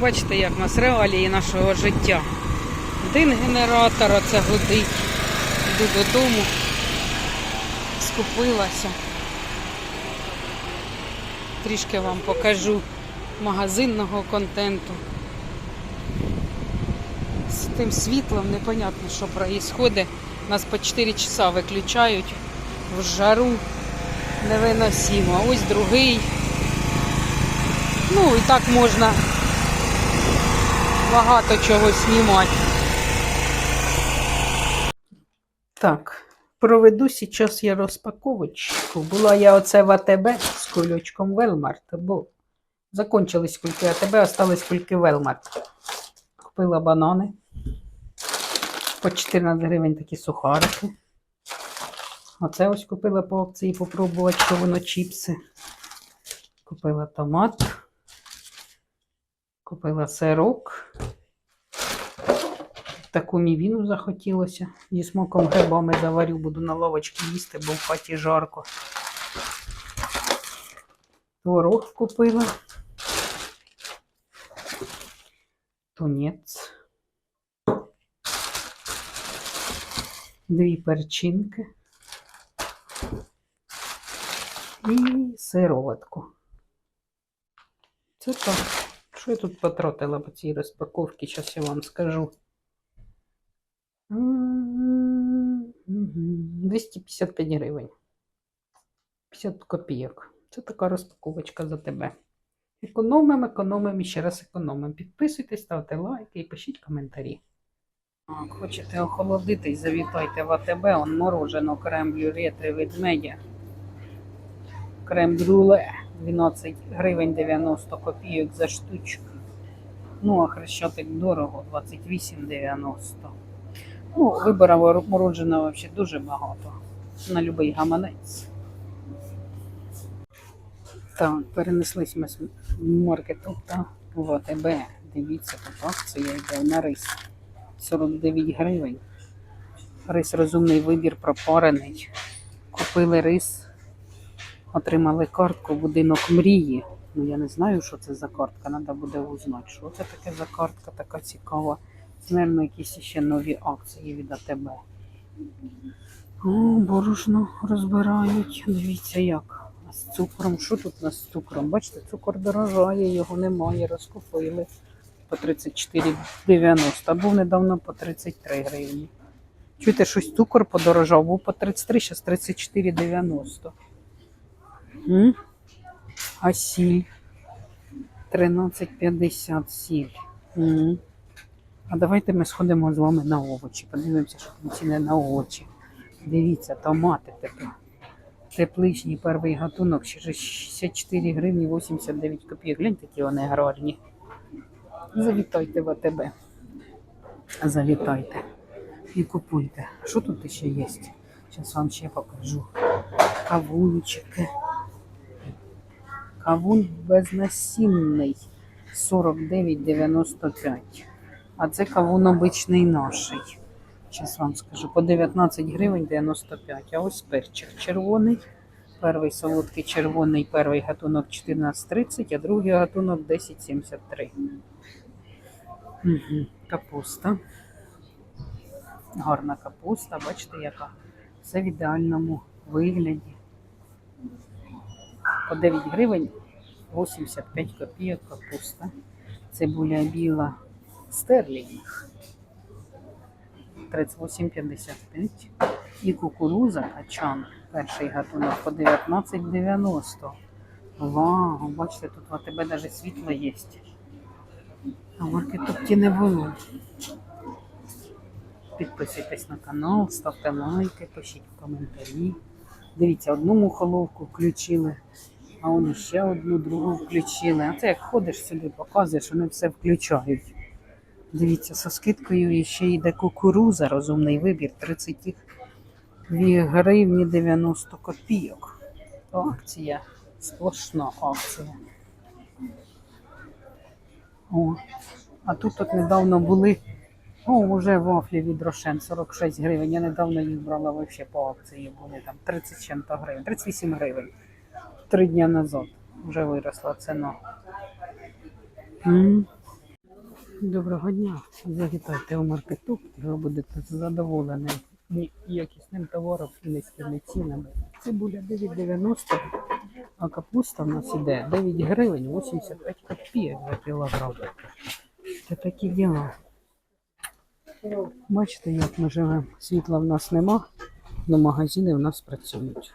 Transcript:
Бачите, як у нас реалії нашого життя. Один генератор оце гудить. Йду додому. Скупилася. Трішки вам покажу магазинного контенту. З тим світлом непонятно, що відбувається. Нас по 4 часа виключають в жару невиносимо. Ось другий. Ну і так можна багато чого знімати. Так, проведу зараз я розпаковочку. Була я оце в АТБ з кульочком Велмарт, бо закончились кульки АТБ, остались кульки Велмарт. Купила банани. По 14 гривень такі сухарики. Оце ось купила по акції попробувати, що воно чіпси. Купила томат. Купила сирок. Таку мівіну захотілося. Зі смаком грибами заварю, буду на лавочці їсти, бо в хаті жарко. Творог купила. Тунець. Дві перчинки. І сироватку. Це так. Що я тут потратила по цій розпаковці, зараз я вам скажу. 255 гривень. 50 копійок. Це така розпаковочка за тебе. Економимо, економимо і ще раз економимо. Підписуйтесь, ставте лайки і пишіть коментарі. Так, хочете охолодитись, завітайте в АТБ, он морожено крем блюре три ведмедя. Крем брюле 12 гривень 90 копійок за штучку. Ну, а хрещатик дорого 28,90. Ну, вибора мороженого взагалі дуже багато. На будь-який гаманець. Так, перенеслись ми з маркету та в АТБ. Дивіться, тут акція йде на рис. 49 гривень. Рис розумний вибір пропарений. Купили рис, отримали картку будинок мрії. Ну я не знаю, що це за картка, треба буде узнати. Що це таке за картка, така цікава. Мабуть, якісь ще нові акції від АТБ. О, борошно розбирають. Дивіться як. А з цукром. Що тут у нас з цукром? Бачите, цукор дорожає, його немає, розкупили по 34,90, а був недавно по 33 гривні. Чуєте, щось цукор подорожав, був по 33, зараз 34,90. М? А сіль 13,50 сіль. М. А давайте ми сходимо з вами на овочі. Подивимося, що там ціни на овочі. Дивіться, томати тепер. Тепличні перший гатунок, ще 64 гривні 89 копійок. Гляньте, які вони гарні. Завітайте в АТБ. Завітайте і купуйте. Що тут ще є? Зараз вам ще покажу. Кавунчики. Кавун безнасінний 49,95. А це кавун обичний наший. Зараз вам скажу. По 19 гривень 95. А ось перчик червоний. Перший солодкий червоний, перший гатунок 14,30, а другий гатунок 10,73. Угу. Капуста. Гарна капуста, бачите, яка. Все в ідеальному вигляді. По 9 гривень 85 копійок капуста. Цибуля біла стерлінг. 38,55. І кукуруза качан. Перший гатунок по 19,90. Вау, бачите, тут в АТБ навіть світло є. А в маркетопті не було. Підписуйтесь на канал, ставте лайки, пишіть в коментарі. Дивіться, одну мухоловку включили, а вони ще одну другу включили. А це як ходиш сюди, показуєш, вони все включають. Дивіться, со скидкою ще йде кукуруза, розумний вибір 32 гривні 90 копійок. Акція, сплошна акція. О, а тут от недавно були. О, вже вафлі від Рошен 46 гривень. Я недавно їх брала вообще по акції. Були там 30 чим-то гривень, 38 гривень. Три дні назад вже виросла ціна. Доброго дня. Завітайте у маркетоп, ви будете задоволені якісним товаром і низькими цінами. Цибуля 9,90, а капуста в нас іде 9 гривень 85 копійок за кілограм. Це такі діла. Бачите, як ми живемо. Світла в нас нема, але магазини в нас працюють.